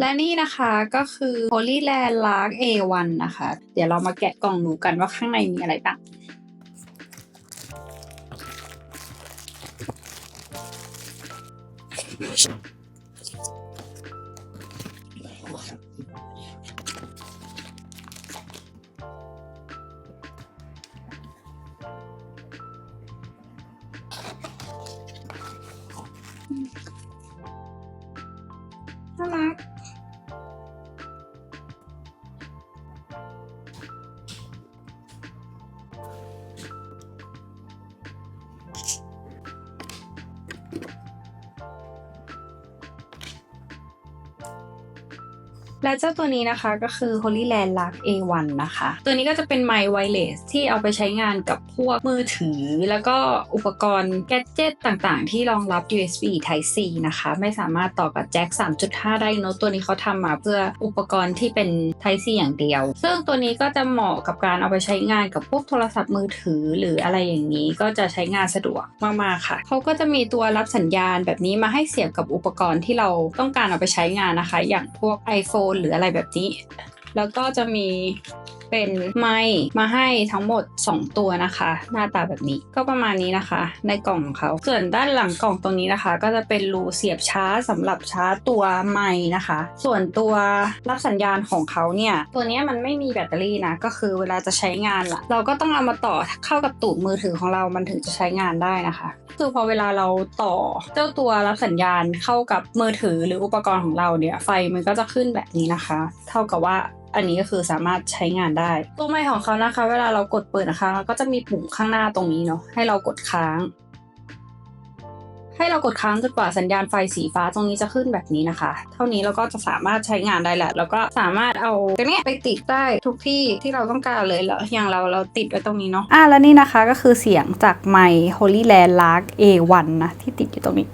และนี่นะคะก็คือ Holy Land Lark A1 นะคะ เดี๋ยวเรามาแกะกล่องดูกันว่าข้างในมีอะไรบ้างน่ารัก และเจ้าตัวนี้นะคะก็คือ Holy Land Lark A1 นะคะ ตัวนี้ก็จะเป็นไมค์ไวเลสที่เอาไปใช้งานกับพวกมือถือ แล้วก็อุปกรณ์แกดเจิตต่างๆ ที่รองรับ USB Type C นะคะ ไม่สามารถต่อกับแจ็ค 3.5 ได้เนอะตัวนี้เขาทำมาเพื่ออุปกรณ์ที่เป็น Type C อย่างเดียว ซึ่งตัวนี้ก็จะเหมาะกับการเอาไปใช้งานกับพวกโทรศัพท์มือถือ หรืออะไรอย่างนี้ก็จะใช้งานสะดวกมากๆค่ะเขาก็จะมีตัวรับสัญญาณแบบนี้มาให้เสียบกับอุปกรณ์ที่เราต้องการเอาไปใช้งานนะคะ อย่างพวก iPhone หรืออะไรแบบนี้ แล้วก็จะมี เป็นไมค์มาให้ทั้งหมด 2 ตัวนะคะ หน้าตาแบบนี้ก็ประมาณนี้นะคะ ในกล่องของเขาส่วนด้านหลังกล่องตรงนี้นะคะ ก็จะเป็นรูเสียบชาร์จสำหรับชาร์จตัวไมค์นะคะ ส่วนตัวรับสัญญาณของเขาเนี่ยตัวนี้มันไม่มีแบตเตอรี่นะก็คือเวลาจะใช้งานละเราก็ต้องเอามาต่อเข้ากับตูดมือถือของเรามันถึงจะใช้งานได้นะคะ คือพอเวลาเราต่อเจ้าตัวรับสัญญาณเข้ากับมือถือหรืออุปกรณ์ของเราเนี่ยไฟมันก็จะขึ้นแบบนี้นะคะ เท่ากับว่า อันนี้ก็คือสามารถใช้งานได้ตัวไมค์ของเขานะคะ เวลาเรากดเปิดนะคะเราก็จะมีปุ่มข้างหน้าตรงนี้เนาะให้เรากดค้าง ให้เรากดค้างจนกว่าสัญญาณไฟสีฟ้าตรงนี้จะขึ้นแบบนี้นะคะ เท่านี้เราก็จะสามารถใช้งานได้แหละแล้วก็สามารถเอาตัวเนี้ยไปติดได้ทุกที่ที่เราต้องการเลยแล้วอย่างเราเราติดไว้ตรงนี้เนาะอะแล้วนี่นะคะก็คือเสียงจากไมค์ Holy Land Lark A1 นะที่ติดอยู่ตรงนี้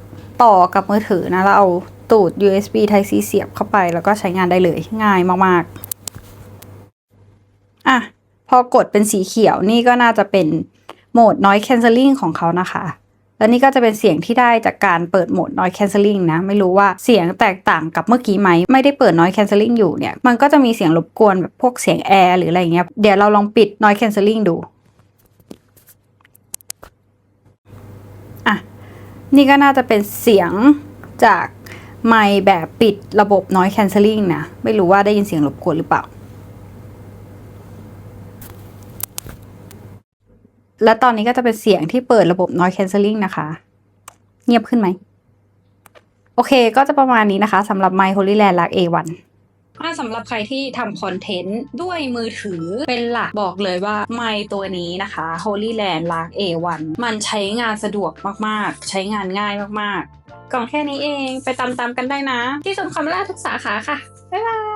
ต่อกับมือถือนะแล้วเอาตูด USB Type C เสียบเข้าไปแล้วก็ใช้งานได้เลยง่ายมากๆอะ พอกดเป็นสีเขียวนี่ก็น่าจะเป็นโหมด Noise Cancelling ของเขานะคะ แล้วนี่ก็จะเป็นเสียงที่ได้จากการเปิดโหมด noise cancelling นะ ไม่รู้ว่าเสียงแตกต่างกับเมื่อกี้ไหม ไม่ได้เปิด noise cancelling อยู่เนี่ย มันก็จะมีเสียงรบกวนแบบพวกเสียงแอร์หรืออะไรเงี้ย เดี๋ยวเราลองปิด noise cancelling ดู อะ นี่ก็น่าจะเป็นเสียงจากไมค์แบบปิดระบบ noise cancelling นะ ไม่รู้ว่าได้ยินเสียงรบกวนหรือเปล่า และตอนนี้ก็จะเป็นเสียงที่เปิดระบบ noise cancelling นะคะ เงียบขึ้นไหม โอเคก็จะประมาณนี้นะคะสำหรับ My Holy Land Lark A1 ถ้าสำหรับใครที่ทำคอนเทนต์ด้วยมือถือเป็นหลักบอกเลยว่าไมตัวนี้นะคะ Holy Land Lark A1 มันใช้งานสะดวกมากๆ ใช้งานง่ายมากๆ กล่องแค่นี้เองไปตามๆกันได้นะ ที่สมคำล่าทุกสาขาค่ะ บ๊ายบาย